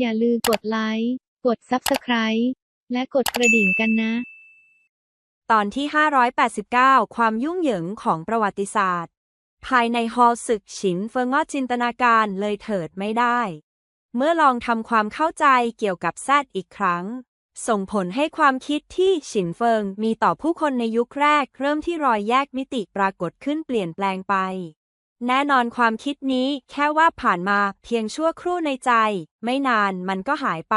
อย่าลืมกดไลค์ กด Subscribe และกดกระดิ่งกันนะ ตอนที่ 589 ความยุ่งเหยิงของประวัติศาสตร์ ภายในฮอลศึกฉินเฟิงอจินตนาการเลยเถิดไม่ได้ เมื่อลองทำความเข้าใจเกี่ยวกับแซดอีกครั้ง ส่งผลให้ความคิดที่ฉินเฟิงมีต่อผู้คนในยุคแรก เริ่มที่รอยแยกมิติปรากฏขึ้นเปลี่ยนแปลงไป แน่นอนความคิดนี้แค่ว่าผ่านมาเพียงชั่วครู่ในใจ ไม่นานมันก็หายไป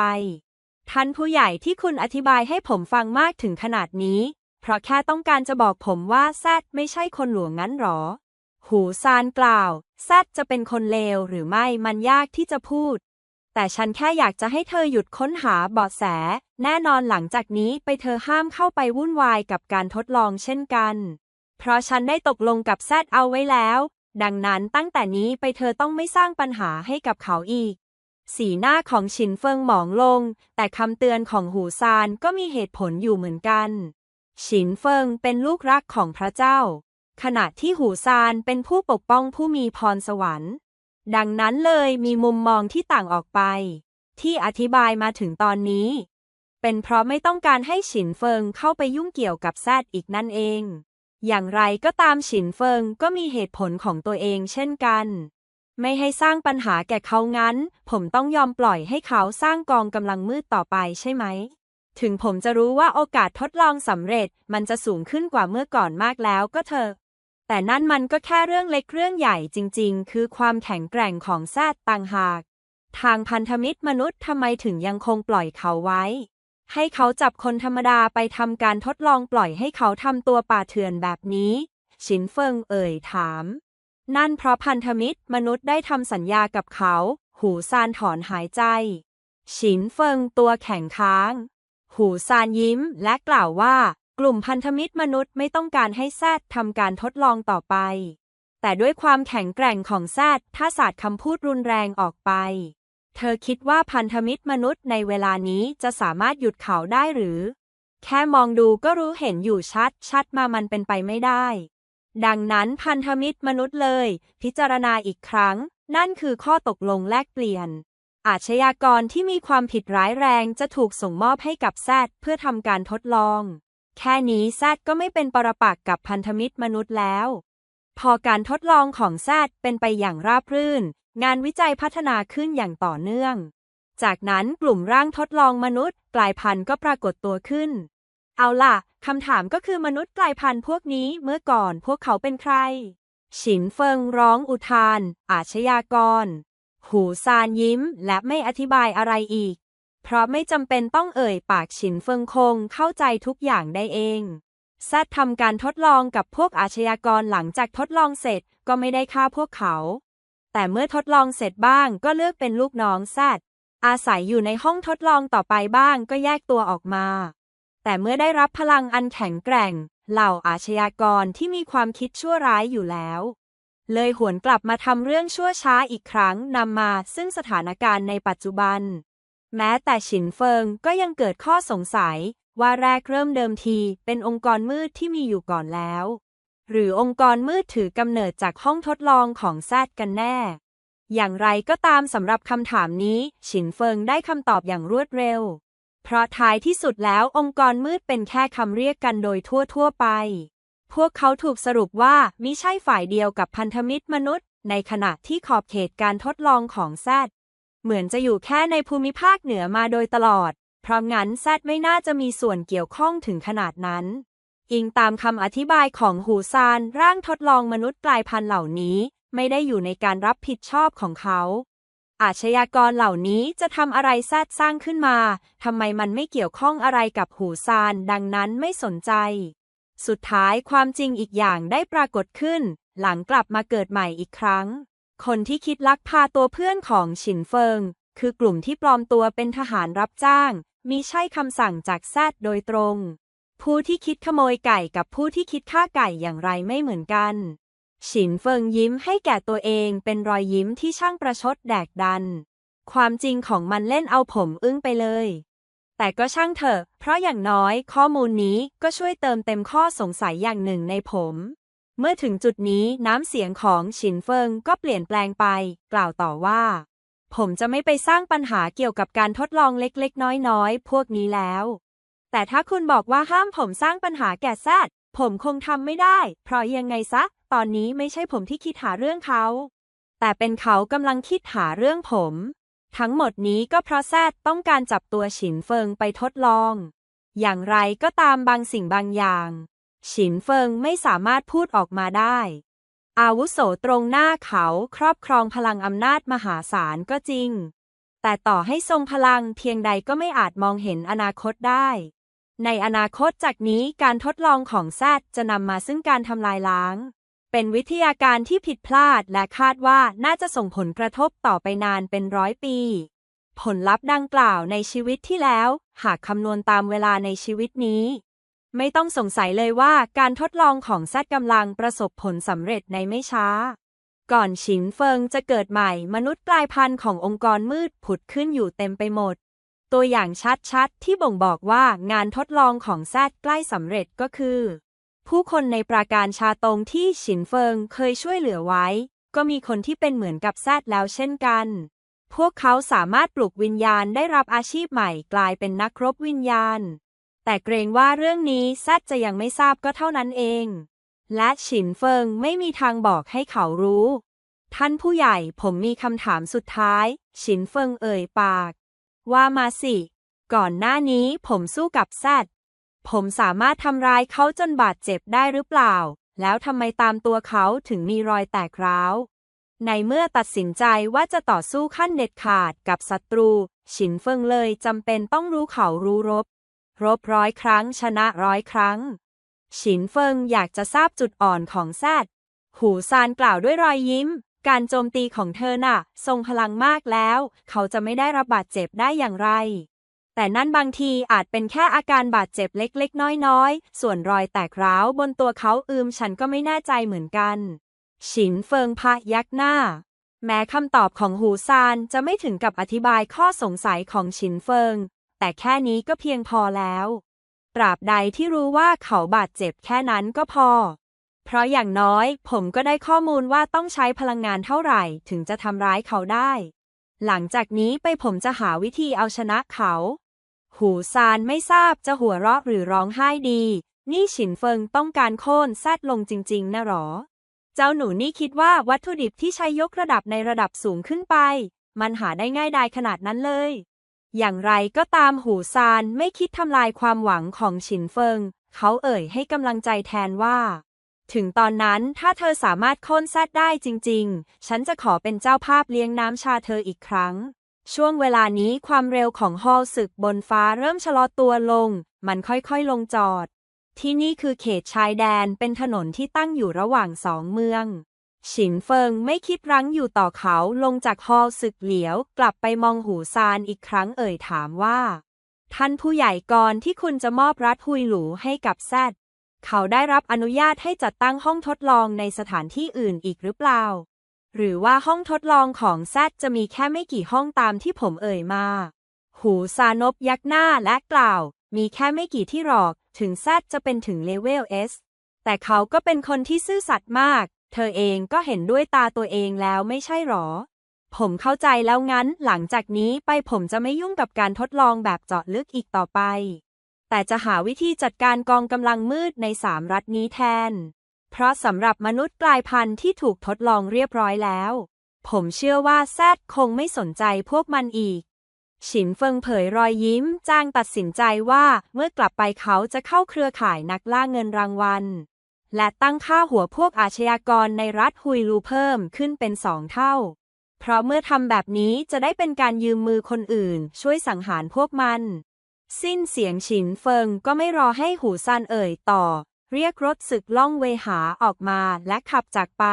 ท่านผู้ใหญ่ที่คุณอธิบายให้ผมฟังมากถึงขนาดนี้ เพราะแค่ต้องการจะบอกผมว่าแซดไม่ใช่คนหลวงงั้นหรอ หูซานกล่าวแซดจะเป็นคนเลวหรือไม่มันยากที่จะพูด แต่ฉันแค่อยากจะให้เธอหยุดค้นหาเบาะแส แน่นอนหลังจากนี้ไปเธอห้ามเข้าไปวุ่นวายกับการทดลองเช่นกันเพราะฉันได้ตกลงกับแซดเอาไว้แล้ว ดังนั้นตั้งแต่นี้ไปเธอต้องไม่สร้างปัญหาให้กับเขาอีก สีหน้าของฉินเฟิงหมองลง แต่คำเตือนของหูซานก็มีเหตุผลอยู่เหมือนกันฉินเฟิงเป็นลูกรักของพระเจ้า ขณะที่หูซานเป็นผู้ปกป้องผู้มีพรสวรรค์ ดังนั้นเลยมีมุมมองที่ต่างออกไป ที่อธิบายมาถึงตอนนี้ เป็นเพราะไม่ต้องการให้ฉินเฟิงเข้าไปยุ่งเกี่ยวกับแซดอีกนั่นเอง อย่างไรก็ตามฉินเฟิงก็มีเหตุผลของตัวเองเช่นกัน ไม่ให้สร้างปัญหาแก่เขางั้น ผมต้องยอมปล่อยให้เขาสร้างกองกำลังมืดต่อไปใช่ไหม ถึงผมจะรู้ว่าโอกาสทดลองสำเร็จมันจะสูงขึ้นกว่าเมื่อก่อนมากแล้วก็เถอะแต่นั่นมันก็แค่เรื่องเล็กเรื่องใหญ่จริง ๆ คือความแข็งแกร่งของแซดต่างหาก ทางพันธมิตรมนุษย์ทำไมถึงยังคงปล่อยเขาไว้ ให้เขาจับคนธรรมดาไปทำการทดลองปล่อยให้เขาทำตัวป่าเถื่อนแบบนี้ ชินเฟิงเอ่ยถาม นั่นเพราะพันธมิตรมนุษย์ได้ทำสัญญากับเขา หูซานถอนหายใจฉินเฟิงตัวแข็งค้าง หูซานยิ้มและกล่าวว่า กลุ่มพันธมิตรมนุษย์ไม่ต้องการให้แซดทำการทดลองต่อไป แต่ด้วยความแข็งแกร่งของแซดถ้าสาดคำพูดรุนแรงออกไป เธอคิดว่าพันธมิตรมนุษย์ในเวลานี้จะสามารถหยุดเขาได้หรือ แค่มองดูก็รู้เห็นอยู่ชัด ชัดมามันเป็นไปไม่ได้ ดังนั้นพันธมิตรมนุษย์เลย พิจารณาอีกครั้ง นั่นคือข้อตกลงแลกเปลี่ยน อาชญากรที่มีความผิดร้ายแรงจะถูกส่งมอบให้กับแซดเพื่อทำการทดลอง แค่นี้แซดก็ไม่เป็นปรปักษ์กับพันธมิตรมนุษย์แล้วพอการทดลองของแซดเป็นไปอย่างราบรื่น งานวิจัยพัฒนาขึ้นอย่างต่อเนื่อง จากนั้นกลุ่มร่างทดลองมนุษย์ กลายพันธุ์ก็ปรากฏตัวขึ้น เอาล่ะคำถามก็คือมนุษย์กลายพันธุ์พวกนี้เมื่อก่อนพวกเขาเป็นใคร ฉินเฟิงร้องอุทาน อาชญากร หูซานยิ้มและไม่อธิบายอะไรอีก เพราะไม่จำเป็นต้องเอ่ยปากฉินเฟิงคงเข้าใจทุกอย่างได้เองแซดทำการทดลองกับพวกอาชญากรหลังจากทดลองเสร็จก็ไม่ได้ฆ่าพวกเขา แต่เมื่อทดลองเสร็จบ้างก็เลือกเป็นลูกน้องแซดอาศัยอยู่ในห้องทดลองต่อไปบ้างก็แยกตัวออกมา แต่เมื่อได้รับพลังอันแข็งแกร่ง เหล่าอาชญากรที่มีความคิดชั่วร้ายอยู่แล้ว เลยหวนกลับมาทำเรื่องชั่วช้าอีกครั้งนำมาซึ่งสถานการณ์ในปัจจุบัน แม้แต่ฉินเฟิงก็ยังเกิดข้อสงสัยว่าแรกเริ่มเดิมทีเป็นองค์กรมืดที่มีอยู่ก่อนแล้ว หรือองค์กรมืดถือกำเนิดจากห้องทดลองของแซดกันแน่ อย่างไรก็ตามสำหรับคำถามนี้ ฉินเฟิงได้คำตอบอย่างรวดเร็ว เพราะท้ายที่สุดแล้วองค์กรมืดเป็นแค่คำเรียกกันโดยทั่วๆไป พวกเขาถูกสรุปว่ามิใช่ฝ่ายเดียวกับพันธมิตรมนุษย์ ในขณะที่ขอบเขตการทดลองของแซดเหมือนจะอยู่แค่ในภูมิภาคเหนือมาโดยตลอด เพราะงั้นแซดไม่น่าจะมีส่วนเกี่ยวข้องถึงขนาดนั้น อิงตามคำอธิบายของหูซาน ร่างทดลองมนุษย์กลายพันธุ์เหล่านี้ ไม่ได้อยู่ในการรับผิดชอบของเขา อาชญากรเหล่านี้จะทำอะไรแซดสร้างขึ้นมาทำไมมันไม่เกี่ยวข้องอะไรกับหูซาน ดังนั้นไม่สนใจ สุดท้ายความจริงอีกอย่างได้ปรากฏขึ้น หลังกลับมาเกิดใหม่อีกครั้ง คนที่คิดลักพาตัวเพื่อนของฉินเฟิง คือกลุ่มที่ปลอมตัวเป็นทหารรับจ้างมิใช่คำสั่งจากแซดโดยตรง ผู้ที่คิดขโมยไก่กับผู้ที่คิดฆ่าไก่อย่างไรไม่เหมือนกัน ฉินเฟิงยิ้มให้แก่ตัวเองเป็นรอยยิ้มที่ช่างประชดแดกดัน ความจริงของมันเล่นเอาผมอึ้งไปเลย แต่ก็ช่างเถอะ เพราะอย่างน้อยข้อมูลนี้ก็ช่วยเติมเต็มข้อสงสัยอย่างหนึ่งในผม เมื่อถึงจุดนี้น้ำเสียงของฉินเฟิงก็เปลี่ยนแปลงไป กล่าวต่อว่า ผมจะไม่ไปสร้างปัญหาเกี่ยวกับการทดลองเล็กๆ น้อยๆ พวกนี้แล้ว แต่ถ้าคุณบอกว่าห้ามผมสร้างปัญหาแก่แซดผมคงทำไม่ได้ เพราะยังไงซะ ตอนนี้ไม่ใช่ผมที่คิดหาเรื่องเขา แต่เป็นเขากำลังคิดหาเรื่องผม ทั้งหมดนี้ก็เพราะแซดต้องการจับตัวฉินเฟิงไปทดลอง อย่างไรก็ตามบางสิ่งบางอย่าง ฉินเฟิงไม่สามารถพูดออกมาได้ อาวุโสตรงหน้าเขาครอบครองพลังอำนาจมหาศาลก็จริง แต่ต่อให้ทรงพลังเพียงใดก็ไม่อาจมองเห็นอนาคตได้ ในอนาคตจากนี้การทดลองของแซดจะนำมาซึ่งการทำลายล้าง เป็นวิทยาการที่ผิดพลาดและคาดว่าน่าจะส่งผลกระทบต่อไปนานเป็นร้อยปี ผลลัพธ์ดังกล่าวในชีวิตที่แล้ว หากคำนวณตามเวลาในชีวิตนี้ ไม่ต้องสงสัยเลยว่าการทดลองของแซดกำลังประสบผลสำเร็จในไม่ช้า ก่อนฉินเฟิงจะเกิดใหม่มนุษย์กลายพันธุ์ขององค์กรมืดผุดขึ้นอยู่เต็มไปหมด ตัวอย่างชัดๆ ที่บ่งบอกว่างานทดลองของแซดใกล้สำเร็จก็คือ ผู้คนในปราการชาตงที่ฉินเฟิงเคยช่วยเหลือไว้ ก็มีคนที่เป็นเหมือนกับแซดแล้วเช่นกัน พวกเขาสามารถปลุกวิญญาณได้รับอาชีพใหม่กลายเป็นนักรบวิญญาณ แต่เกรงว่าเรื่องนี้แซดจะยังไม่ทราบก็เท่านั้นเอง และฉินเฟิงไม่มีทางบอกให้เขารู้ ท่านผู้ใหญ่ผมมีคำถามสุดท้าย ฉินเฟิงเอ่ยปาก ว่ามาสิ ก่อนหน้านี้ผมสู้กับแซดผมสามารถทำร้ายเขาจนบาดเจ็บได้หรือเปล่า แล้วทำไมตามตัวเขาถึงมีรอยแตกร้าว ในเมื่อตัดสินใจว่าจะต่อสู้ขั้นเด็ดขาดกับศัตรู ฉินเฟิงเลยจำเป็นต้องรู้เขารู้รบ รบร้อยครั้งชนะร้อยครั้ง ฉินเฟิงอยากจะทราบจุดอ่อนของแซดหูซานกล่าวด้วยรอยยิ้ม การโจมตีของเธอน่ะ ทรงพลังมากแล้ว เขาจะไม่ได้รับบาดเจ็บได้อย่างไร แต่นั่นบางทีอาจเป็นแค่อาการบาดเจ็บเล็กๆ น้อยๆ ส่วนรอยแตกร้าวบนตัวเขาอืมฉันก็ไม่แน่ใจเหมือนกัน ฉินเฟิงพะยักหน้า แม้คำตอบของหูซานจะไม่ถึงกับอธิบายข้อสงสัยของฉินเฟิง แต่แค่นี้ก็เพียงพอแล้ว ตราบใดที่รู้ว่าเขาบาดเจ็บแค่นั้นก็พอ เพราะอย่างน้อยผมก็ได้ข้อมูลว่าต้องใช้พลังงานเท่าไหร่ถึงจะทำร้ายเขาได้ หลังจากนี้ไปผมจะหาวิธีเอาชนะเขา หูซานไม่ทราบจะหัวเราะหรือร้องไห้ดี นี่ฉินเฟิงต้องการโค่นแซดลงจริง ๆ นะหรอ เจ้าหนูนี่คิดว่าวัตถุดิบที่ใช้ยกระดับในระดับสูงขึ้นไป มันหาได้ง่ายดายขนาดนั้นเลย อย่างไรก็ตามหูซานไม่คิดทำลายความหวังของฉินเฟิง เขาเอ่ยให้กำลังใจแทนว่า ถึงตอนนั้นถ้าเธอสามารถโค่นแซดได้จริง ๆ ฉันจะขอเป็นเจ้าภาพเลี้ยงน้ำชาเธออีกครั้ง ช่วงเวลานี้ความเร็วของฮอลศึกบนฟ้าเริ่มชะลอตัวลง มันค่อยๆลงจอด ที่นี่คือเขตชายแดนเป็นถนนที่ตั้งอยู่ระหว่างสองเมือง ฉินเฟิงไม่คิดรั้งอยู่ต่อเขาลงจากฮอลศึกเหลียว กลับไปมองหูซานอีกครั้งเอ่ยถามว่า ท่านผู้ใหญ่ก่อนที่คุณจะมอบรัฐฮุยหลูให้กับแซด เขาได้รับอนุญาตให้จัดตั้งห้องทดลองในสถานที่อื่นอีกหรือเปล่า หรือว่าห้องทดลองของแซดจะมีแค่ไม่กี่ห้องตามที่ผมเอ่ยมา หูซานบยักหน้าและกล่าว มีแค่ไม่กี่ที่หรอก ถึงแซดจะเป็นถึงเลเวล S แต่เขาก็เป็นคนที่ซื่อสัตย์มาก เธอเองก็เห็นด้วยตาตัวเองแล้วไม่ใช่หรอ ผมเข้าใจแล้วงั้น หลังจากนี้ไปผมจะไม่ยุ่งกับการทดลองแบบเจาะลึกอีกต่อไป แต่จะหาวิธีจัดการกองกำลังมืดในสามรัฐนี้แทน เพราะสำหรับมนุษย์กลายพันธุ์ที่ถูกทดลองเรียบร้อยแล้ว ผมเชื่อว่าแซดคงไม่สนใจพวกมันอีก ฉินเฟิงเผยรอยยิ้มจ้างตัดสินใจว่าเมื่อกลับไปเขาจะเข้าเครือข่ายนักล่าเงินรางวัล และตั้งค่าหัวพวกอาชญากรในรัฐฮุยลูเพิ่มขึ้นเป็นสองเท่า เพราะเมื่อทำแบบนี้จะได้เป็นการยืมมือคนอื่น ช่วยสังหารพวกมัน สิ้นเสียงฉินเฟิงก็ไม่รอให้หูซานเอ่ยต่อ เรียกรถศึกล่องเวหาออกมาและขับจากไป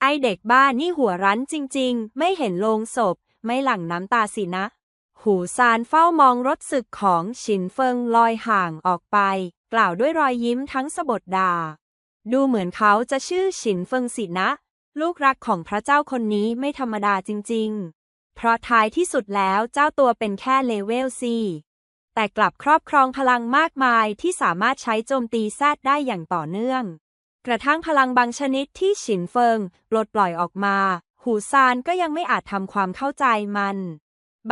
ไอเด็กบ้านี่หัวรั้นจริงๆ ไม่เห็นโลงศพ ไม่หลั่งน้ำตาสินะ หูซานเฝ้ามองรถศึกของฉินเฟิงลอยห่างออกไป กล่าวด้วยรอยยิ้มทั้งสะบดดา ดูเหมือนเขาจะชื่อฉินเฟิงสินะ ลูกรักของพระเจ้าคนนี้ไม่ธรรมดาจริงๆ เพราะท้ายที่สุดแล้วเจ้าตัวเป็นแค่เลเวลซี แต่กลับครอบครองพลังมากมายที่สามารถใช้โจมตีแซดได้อย่างต่อเนื่อง กระทั่งพลังบางชนิดที่ฉินเฟิงปลดปล่อยออกมา หูซานก็ยังไม่อาจทำความเข้าใจมัน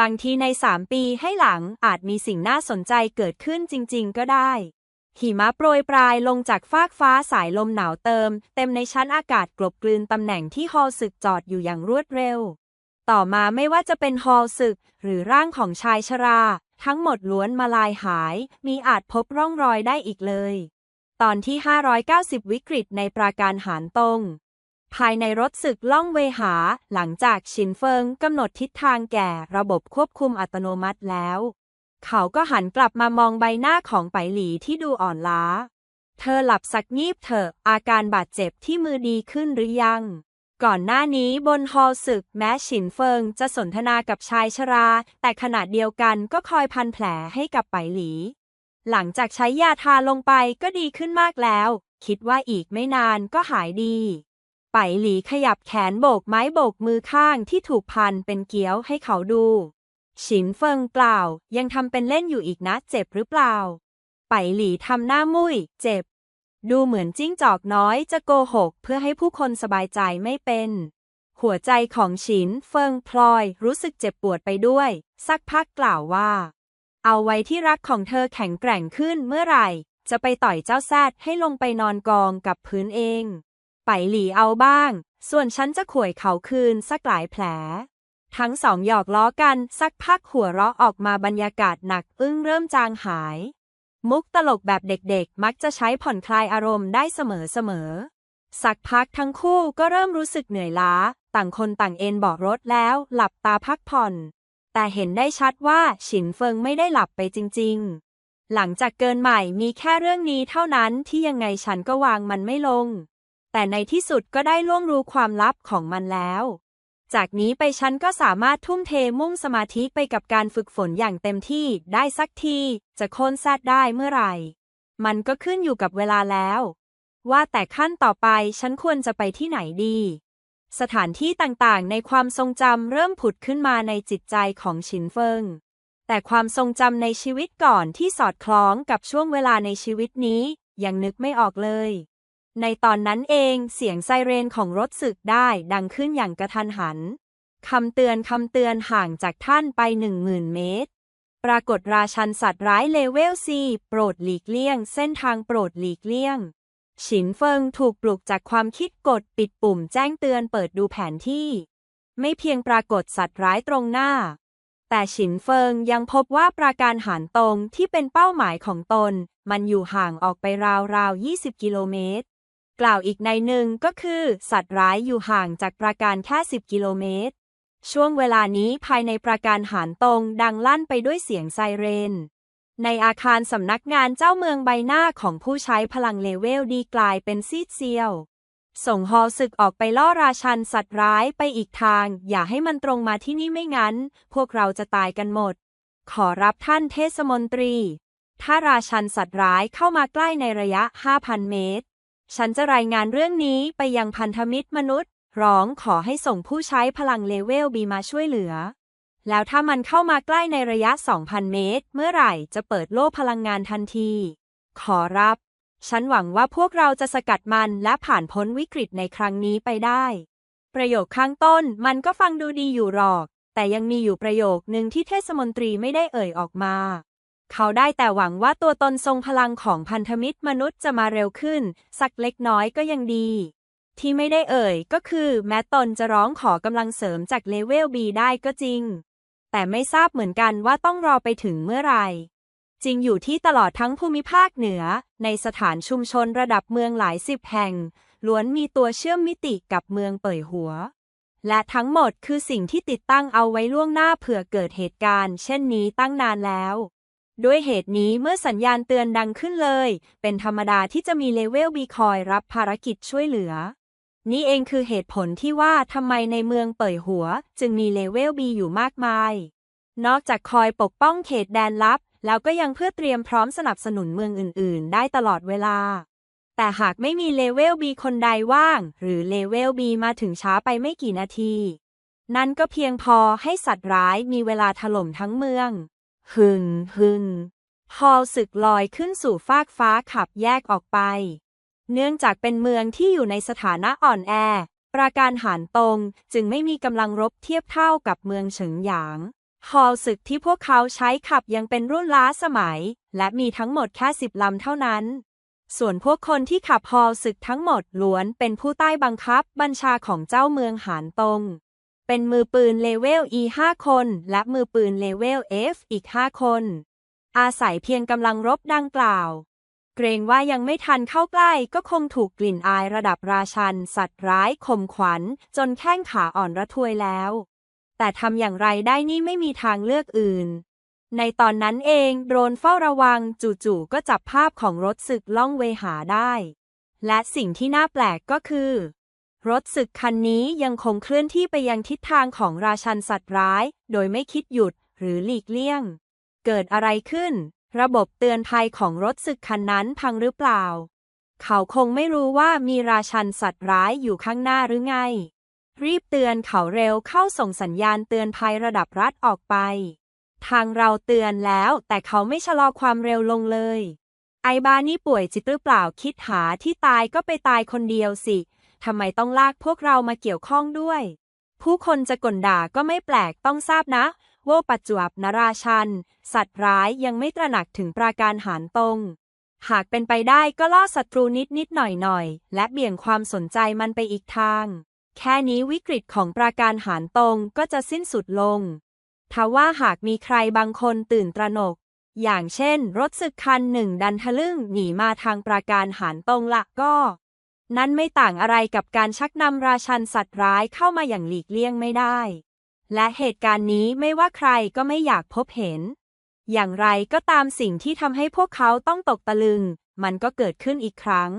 บางทีในสามปีให้หลังอาจมีสิ่งน่าสนใจเกิดขึ้นจริง ๆ ก็ได้ หิมะโปรยปลายลงจากฟากฟ้าสายลมหนาวเติม เต็มในชั้นอากาศกลบกลืนตำแหน่งที่ฮอลศึกจอดอยู่อย่างรวดเร็วต่อมาไม่ว่าจะเป็นฮอลศึก หรือร่างของชายชรา ทั้งหมดล้วนมาลายหาย มีอาจพบร่องรอยได้อีกเลย ตอนที่ 590 วิกฤตในปราการหารตรงภายในรถศึกล่องเวหา หลังจากชินเฟิงกำหนดทิศทางแก่ระบบควบคุมอัตโนมัติแล้ว เขาก็หันกลับมามองใบหน้าของไปหลีที่ดูอ่อนล้า เธอหลับสักงีบเถอะอาการบาดเจ็บที่มือดีขึ้นหรือยัง ก่อนหน้านี้บนฮอลศึกแม้ฉินเฟิงจะสนทนากับชายชรา แต่ขณะเดียวกันก็คอยพันแผลให้กับไปหลี หลังจากใช้ยาทาลงไปก็ดีขึ้นมากแล้ว คิดว่าอีกไม่นานก็หายดี ไปหลีขยับแขนโบกไม้โบกมือข้างที่ถูกพันเป็นเกี้ยวให้เขาดู ฉินเฟิงกล่าวยังทำเป็นเล่นอยู่อีกนะเจ็บหรือเปล่า ไปหลีทำหน้ามุ้ย เจ็บ ดูเหมือนจิ้งจอกน้อยจะโกหก เพื่อให้ผู้คนสบายใจไม่เป็น หัวใจของฉินเฟิงพลอยรู้สึกเจ็บปวดไปด้วย สักพักกล่าวว่า เอาไว้ที่รักของเธอแข็งแกร่งขึ้นเมื่อไหร่ จะไปต่อยเจ้าแซดให้ลงไปนอนกองกับพื้นเอง ไปหลีเอาบ้าง ส่วนฉันจะข่วยเขาคืนสักหลายแผล ทั้งสองหยอกล้อกันสักพักหัวเราะออกมาบรรยากาศหนักอึ้งเริ่มจางหาย มุกตลกแบบเด็กๆ มักจะใช้ผ่อนคลายอารมณ์ได้เสมอๆ สักพักทั้งคู่ก็เริ่มรู้สึกเหนื่อยล้า ต่างคนต่างเอนเบอกรถแล้ว หลับตาพักผ่อน แต่เห็นได้ชัดว่าฉินเฟิงไม่ได้หลับไปจริงๆ หลังจากเกินใหม่มีแค่เรื่องนี้เท่านั้นที่ยังไงฉันก็วางมันไม่ลง แต่ในที่สุดก็ได้ล่วงรู้ความลับของมันแล้ว จากนี้ไปฉันก็สามารถทุ่มเทมุ่งสมาธิไปกับการฝึกฝนอย่างเต็มที่ได้สักที จะโค่นแซดได้เมื่อไหร่ มันก็ขึ้นอยู่กับเวลาแล้ว ว่าแต่ขั้นต่อไปฉันควรจะไปที่ไหนดี สถานที่ต่างๆ ในความทรงจำเริ่มผุดขึ้นมาในจิตใจของชินเฟิง แต่ความทรงจำในชีวิตก่อนที่สอดคล้องกับช่วงเวลาในชีวิตนี้ยังนึกไม่ออกเลย ในตอนนั้นเองเสียงไซเรนของรถศึกได้ดังขึ้นอย่างกระทันหัน คำเตือนคำเตือนห่างจากท่านไปหนึ่งหมื่นเมตร ปรากฏราชันสัตว์ร้ายเลเวลซีโปรดหลีกเลี่ยง เส้นทางโปรดหลีกเลี่ยง ฉินเฟิงถูกปลุกจากความคิดกดปิดปุ่มแจ้งเตือนเปิดดูแผนที่ ไม่เพียงปรากฏสัตว์ร้ายตรงหน้า แต่ฉินเฟิงยังพบว่าปราการหารตรงที่เป็นเป้าหมายของตน มันอยู่ห่างออกไปราวๆ20 กิโลเมตร กล่าวอีกในหนึ่งก็คือ สัตว์ร้ายอยู่ห่างจากปราการแค่ 10 กิโลเมตร ช่วงเวลานี้ภายในปราการหารตรงดังลั่นไปด้วยเสียงไซเรน ในอาคารสำนักงานเจ้าเมืองใบหน้าของผู้ใช้พลังเลเวลดีกลายเป็นซีดเซียว ส่งฮอศึกออกไปล่อราชันสัตว์ร้ายไปอีกทาง อย่าให้มันตรงมาที่นี่ไม่งั้น พวกเราจะตายกันหมด ขอรับท่านเทศมนตรี ถ้าราชันสัตว์ร้ายเข้ามาใกล้ในระยะ 5,000 เมตร ฉันจะรายงานเรื่องนี้ไปยังพันธมิตรมนุษย์ ร้องขอให้ส่งผู้ใช้พลังเลเวลบีมาช่วยเหลือ แล้วถ้ามันเข้ามาใกล้ในระยะ 2,000 เมตร เมื่อไหร่จะเปิดโล่พลังงานทันที ขอรับ ฉันหวังว่าพวกเราจะสกัดมันและผ่านพ้นวิกฤตในครั้งนี้ไปได้ ประโยคข้างต้นมันก็ฟังดูดีอยู่หรอก แต่ยังมีอยู่ประโยคหนึ่งที่เทศมนตรีไม่ได้เอ่ยออกมา เขาได้แต่หวังว่าตัวตนทรงพลังของพันธมิตรมนุษย์จะมาเร็วขึ้น สักเล็กน้อยก็ยังดี ที่ไม่ได้เอ่ยก็คือ แม้ตนจะร้องขอกำลังเสริมจากเลเวล B ได้ก็จริง แต่ไม่ทราบเหมือนกันว่าต้องรอไปถึงเมื่อไหร่จริงอยู่ที่ตลอดทั้งภูมิภาคเหนือ ในสถานชุมชนระดับเมืองหลายสิบแห่ง ล้วนมีตัวเชื่อมมิติกับเมืองเป่ยหัว และทั้งหมดคือสิ่งที่ติดตั้งเอาไว้ล่วงหน้าเผื่อเกิดเหตุการณ์ เช่นนี้ตั้งนานแล้ว ด้วยเหตุนี้เมื่อสัญญาณเตือนดังขึ้นเลย เป็นธรรมดาที่จะมีเลเวลบีคอยรับภารกิจช่วยเหลือ นี่เองคือเหตุผลที่ว่าทำไมในเมืองเป่ยหัว จึงมีเลเวลบีอยู่มากมาย นอกจากคอยปกป้องเขตแดนลับ แล้วก็ยังเพื่อเตรียมพร้อมสนับสนุนเมืองอื่น ๆ ได้ตลอดเวลา แต่หากไม่มีเลเวลบีคนใดว่าง หรือเลเวลบีมาถึงช้าไปไม่กี่นาที นั่นก็เพียงพอให้สัตว์ร้ายมีเวลาถล่มทั้งเมือง หึงหึงฮอลศึกลอยขึ้นสู่ฟากฟ้าขับแยกออกไป เนื่องจากเป็นเมืองที่อยู่ในสถานะอ่อนแอ ปราการหานตรงจึงไม่มีกำลังรบเทียบเท่ากับเมืองเฉิงหยาง ฮอลศึกที่พวกเขาใช้ขับยังเป็นรุ่นล้าสมัย และมีทั้งหมดแค่สิบลำเท่านั้น ส่วนพวกคนที่ขับฮอลศึกทั้งหมดล้วนเป็นผู้ใต้บังคับบัญชาของเจ้าเมืองหานตรง เป็นมือปืนเลเวล E 5คน และมือปืนเลเวล F อีก 5 คน อาศัยเพียงกำลังรบดังกล่าว เกรงว่ายังไม่ทันเข้าใกล้ก็คงถูกกลิ่นอายระดับราชัน สัตว์ร้ายข่มขวัญ จนแข้งขาอ่อนระทวยแล้ว แต่ทำอย่างไรได้นี่ไม่มีทางเลือกอื่นในตอนนั้นเองโดรนเฝ้าระวังจู่ๆก็จับภาพของรถศึกล่องเวหาได้ และสิ่งที่น่าแปลกก็คือ รถศึกคันนี้ยังคงเคลื่อนที่ไปยังทิศทางของราชันสัตว์ร้าย โดยไม่คิดหยุดหรือหลีกเลี่ยง เกิดอะไรขึ้น ระบบเตือนภัยของรถศึกคันนั้นพังหรือเปล่า เขาคงไม่รู้ว่ามีราชันสัตว์ร้ายอยู่ข้างหน้าหรือไง รีบเตือนเขาเร็วเข้าส่งสัญญาณเตือนภัยระดับรัฐออกไป ทางเราเตือนแล้วแต่เขาไม่ชะลอความเร็วลงเลย ไอบ้านี่ป่วยจิตหรือเปล่าคิดหาที่ตายก็ไปตายคนเดียวสิ ทำไมต้องลากพวกเรามาเกี่ยวข้องด้วย ผู้คนจะก่นด่าก็ไม่แปลกต้องทราบนะว่าปัจจวบนราชัน สัตว์ร้ายยังไม่ตระหนักถึงปราการหารตรง หากเป็นไปได้ก็ล่อศัตรูนิดนิดหน่อยหน่อยและเบี่ยงความสนใจมันไปอีกทาง แค่นี้วิกฤตของปราการหารตรงก็จะสิ้นสุดลงทว่าหากมีใครบางคนตื่นตระหนก อย่างเช่น รถศึกคันหนึ่งดันทะลึ่งหนีมาทางปราการหารตรงละก็ นั่นไม่ต่างอะไรกับการชักนำราชันสัตว์ร้ายเข้ามาอย่างหลีกเลี่ยงไม่ได้ และเหตุการณ์นี้ไม่ว่าใครก็ไม่อยากพบเห็น อย่างไรก็ตามสิ่งที่ทำให้พวกเขาต้องตกตะลึง มันก็เกิดขึ้นอีกครั้ง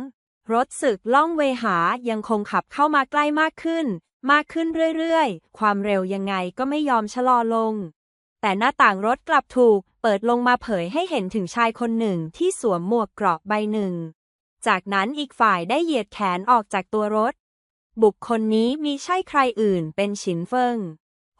รถศึกล่องเวหายังคงขับเข้ามาใกล้มากขึ้น มากขึ้นเรื่อยๆ ความเร็วยังไงก็ไม่ยอมชะลอลง แต่หน้าต่างรถกลับถูก เปิดลงมาเผยให้เห็นถึงชายคนหนึ่งที่สวมหมวกเกราะใบหนึ่ง จากนั้นอีกฝ่ายได้เหยียดแขนออกจากตัวรถ บุคคลนี้มีใช่ใครอื่นเป็นฉินเฟิง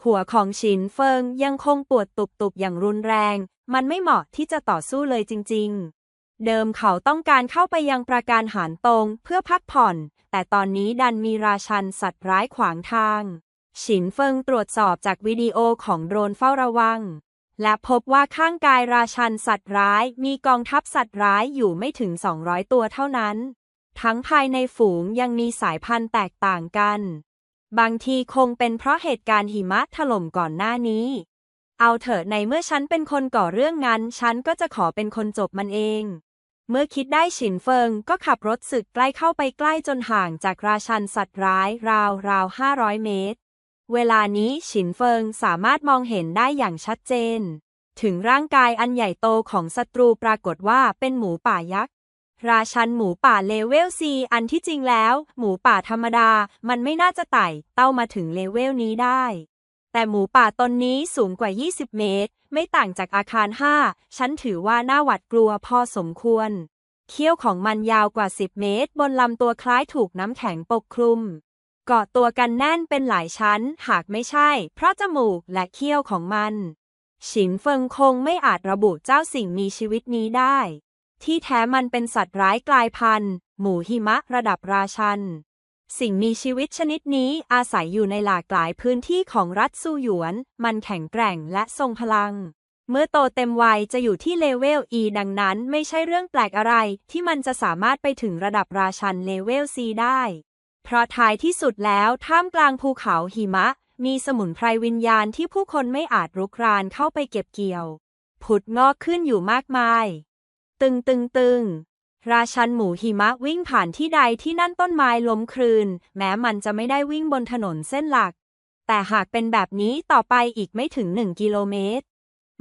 หัวของฉินเฟิงยังคงปวดตุบๆอย่างรุนแรง มันไม่เหมาะที่จะต่อสู้เลยจริง ๆ เดิมเขาต้องการเข้าไปยังปราการหารตรงเพื่อพักผ่อน แต่ตอนนี้ดันมีราชันสัตว์ร้ายขวางทางฉินเฟิงตรวจสอบจากวิดีโอของโดรนเฝ้าระวัง และพบว่าข้างกายราชันสัตว์ร้ายมีกองทัพสัตว์ร้ายอยู่ไม่ถึง 200 ตัวเท่านั้น ทั้งภายในฝูงยังมีสายพันธุ์แตกต่างกัน บางทีคงเป็นเพราะเหตุการณ์หิมะถล่มก่อนหน้านี้ เอาเถอะในเมื่อฉันเป็นคนก่อเรื่องงั้นฉันก็จะขอเป็นคนจบมันเอง เมื่อคิดได้ฉินเฟิงก็ขับรถศึกใกล้เข้าไปใกล้จนห่างจากราชันสัตว์ร้ายราวราว500เมตร เวลานี้ฉินเฟิงสามารถมองเห็นได้อย่างชัดเจน ถึงร่างกายอันใหญ่โตของศัตรูปรากฏว่าเป็นหมูป่ายักษ์ ราชันหมูป่าเลเวลซีอันที่จริงแล้ว หมูป่าธรรมดามันไม่น่าจะไต่เต้ามาถึงเลเวลนี้ได้ แต่หมูป่าตนนี้สูงกว่า 20 เมตร ไม่ต่างจากอาคาร5ฉันถือว่าน่าหวาดกลัวพอสมควร เขี้ยวของมันยาวกว่า 10 เมตร บนลำตัวคล้ายถูกน้ำแข็งปกคลุม เกาะตัวกันแน่นเป็นหลายชั้น หากไม่ใช่ เพราะจมูกและเขี้ยวของมัน ฉินเฟิงคงไม่อาจระบุเจ้าสิ่งมีชีวิตนี้ได้ ที่แท้มันเป็นสัตว์ร้ายกลายพันธุ์ หมูหิมะระดับราชัน สิ่งมีชีวิตชนิดนี้อาศัยอยู่ในหลากหลายพื้นที่ของรัฐซูหยวน มันแข็งแกร่งและทรงพลัง เมื่อโตเต็มวัยจะอยู่ที่เลเวล E ดังนั้นไม่ใช่เรื่องแปลกอะไร ที่มันจะสามารถไปถึงระดับราชันเลเวล C ได้ เพราะท้ายที่สุดแล้วท่ามกลางภูเขาหิมะ มีสมุนไพรวิญญาณที่ผู้คนไม่อาจรุกรานเข้าไปเก็บเกี่ยว ผุดงอกขึ้นอยู่มากมาย ตึงตึงตึงราชันหมูหิมะวิ่งผ่านที่ใดที่นั่นต้นไม้ล้มคลืน แม้มันจะไม่ได้วิ่งบนถนนเส้นหลัก แต่หากเป็นแบบนี้ต่อไปอีกไม่ถึง1กิโลเมตร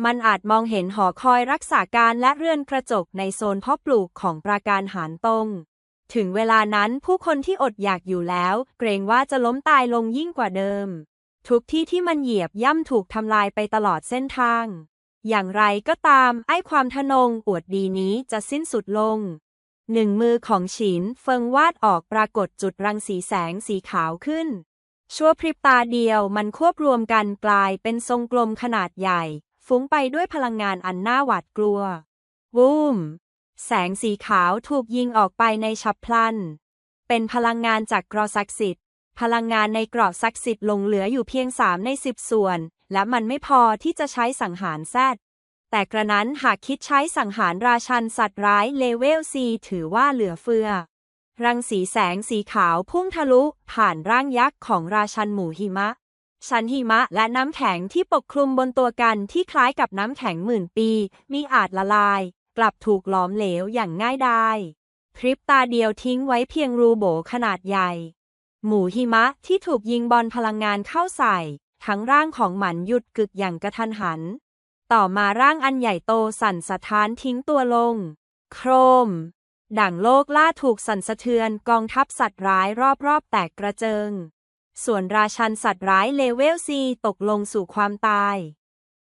มันอาจมองเห็นหอคอยรักษาการและเรือนกระจกในโซนเพาะปลูกของปราการหารตรง ถึงเวลานั้นผู้คนที่อดอยากอยู่แล้ว เกรงว่าจะล้มตายลงยิ่งกว่าเดิม ทุกที่ที่มันเหยียบย่ำถูกทำลายไปตลอดเส้นทาง อย่างไรก็ตาม ไอ้ความทะนงอวดดีนี้จะสิ้นสุดลง หนึ่งมือของฉินเฟิงวาดออกปรากฏจุดรังสีแสงสีขาวขึ้น ชั่วพริบตาเดียวมันควบรวมกันกลายเป็นทรงกลมขนาดใหญ่ ฟุ้งไปด้วยพลังงานอันน่าหวาดกลัว วูม แสงสีขาวถูกยิงออกไปในฉับพลัน เป็นพลังงานจากกรอศักดิ์สิทธิ์ พลังงานในกราะศักดิ์สิทธิ์หลงเหลืออยู่เพียง3ใน10ส่วน และมันไม่พอที่จะใช้สังหารแซดแต่กระนั้นหากคิดใช้สังหารราชันสัตว์ร้ายเลเวล C ถือว่าเหลือเฟือ รังสีแสงสีขาวพุ่งทะลุ ผ่านร่างยักษ์ของราชันหมูหิมะชั้นหิมะและน้ำแข็งที่ปกคลุมบนตัวกันที่คล้ายกับน้ำแข็งหมื่นปี มีอาจละลาย กลับถูกหลอมเหลวอย่างง่ายดายพริบตาเดียวทิ้งไว้เพียงรูโบขนาดใหญ่ หมูหิมะที่ถูกยิงบอลพลังงานเข้าใส่ ทั้งร่างของหมันหยุดกึกอย่างกระทันหัน ต่อมาร่างอันใหญ่โตสั่นสะท้านทิ้งตัวลง โครมดั่งโลกล่าถูกสั่นสะเทือนกองทัพสัตว์ร้ายรอบๆแตกกระเจิง ส่วนราชันสัตว์ร้ายเลเวลซีตกลงสู่ความตาย